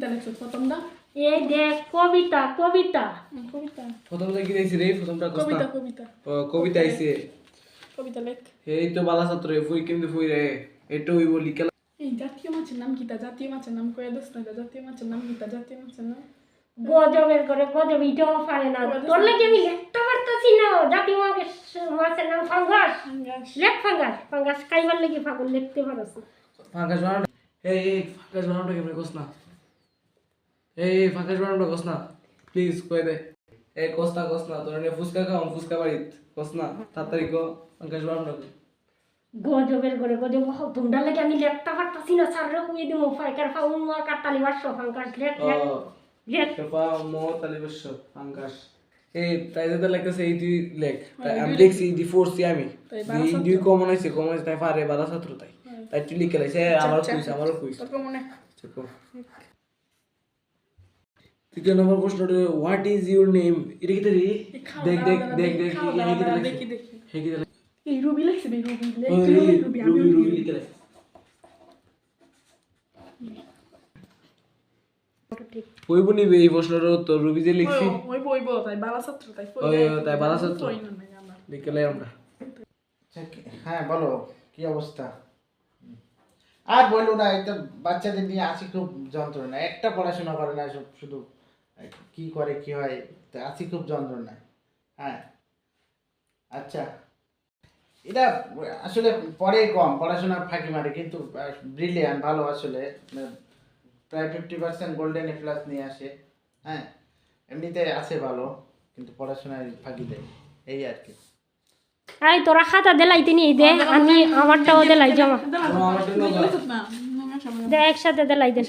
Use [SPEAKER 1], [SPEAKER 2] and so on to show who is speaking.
[SPEAKER 1] কিতা লেখছো? প্রথমটা?
[SPEAKER 2] এই দেখ কবিতা কবিতা।
[SPEAKER 1] কবিতা।
[SPEAKER 3] প্রথমটা কি দেখছি রে? প্রথমটা
[SPEAKER 1] কবিতা কবিতা।
[SPEAKER 3] ও, কবিতা আইছে।
[SPEAKER 1] কবিতা লেখ।
[SPEAKER 3] এই তো বালা ছাত্র ফুই কেমনে ফুই রে। এটা হইব লিখা
[SPEAKER 1] এই জাতীয় মাছের নাম কিতা জাতীয় মাছের নাম কয়ে দোস না জাতীয় মাছের নাম কিতা জাতীয় মাছের নাম?
[SPEAKER 2] গজবের করে গজব ইটাও পারে না। তোর লাগে আমি লিখতে পারতেছি না। জাতি মাছের মাছের নাম ফাঙ্গাস।
[SPEAKER 1] ফাঙ্গাস।
[SPEAKER 2] লেখ ফাঙ্গাস। ফাঙ্গাস খাইবার লাগি ফাগুন লিখতে পারছ না।
[SPEAKER 3] ফাঁকাশ বানানো এই ফাঁকাশ বানানোটা কেমনে কস না? এই ফাঁকাশ বানানোটা কস না। প্লিজ কয়ে দে। এই কস না কস না। তোর এনে ফুচকা খাও ফুচকা বাড়িত। কস না তাড়াতাড়ি কো ফাঁকাশ কো।
[SPEAKER 2] গজবের করে গজব। তোমরা লাগে আমি লিখতে পারতেছি না স্যার কইয়ে দিমু ফাইকার ফাউন মা কাটালি বাসো ফাঙ্গাস লেখ
[SPEAKER 3] ও
[SPEAKER 2] লেখ লেখ
[SPEAKER 3] শেফা মো তালিবস্য ফাঁকাশ এই তাই তো লাগতেছে এই দুই লেখ। তাই আমি লিখছি দি ফোরসি আমি।
[SPEAKER 1] তাই
[SPEAKER 3] এই দুই কমন হয়েছে কমন হয়েছে তাই পারে বালা ছাত্র তাই। তাই তুই লিখে লাইছে আমার কুইস আমার কুইস
[SPEAKER 1] তোর কেমন
[SPEAKER 3] তৃতীয় নম্বর প্রশ্নটা হোয়াট ইজ ইউর নেম এটা কি রে দেখ দেখ দেখ দেখ হে
[SPEAKER 1] দেখি
[SPEAKER 3] দেখি। হে কি দেখ
[SPEAKER 1] এই রুবি লেখছে রুবি লেখ রুবি রুবি? আমি
[SPEAKER 3] রুবি রুবি লিখে লাইছে
[SPEAKER 2] ঠিক।
[SPEAKER 3] নিবে এই প্রশ্নটার উত্তর? রুবি যে লিখছি।
[SPEAKER 1] ওই বই বই তাই বালা ছাত্র তাই
[SPEAKER 3] ওই, ওই, তাই বালা ছাত্র।
[SPEAKER 1] ওই না, না, না।
[SPEAKER 3] লিখে লাই আমরা।
[SPEAKER 4] হ্যাঁ বলো কি অবস্থা? আর বলল না এটা বাচ্চাদের নিয়ে আছি খুব যন্ত্রণা। একটা পড়াশোনা করে না শুধু কি করে কি হয়? তা আছি খুব যন্ত্রণা হ্যাঁ। আচ্ছা। এটা আসলে পড়ে কম পড়াশোনা ফাঁকি মারে কিন্তু ব্রিলিয়ান ভালো আসলে। মানে প্রায় fifty percent golden A plus নিয়ে আসে। হ্যাঁ। এমনিতে আছে ভালো কিন্তু পড়াশোনায় ফাঁকি দেয়। এই আর কি।
[SPEAKER 2] আই তোরা খাতা দেলাইতে নিয়ে দে আমি আমারটাও দেলাই জমা। একসাথে দেলাই দে।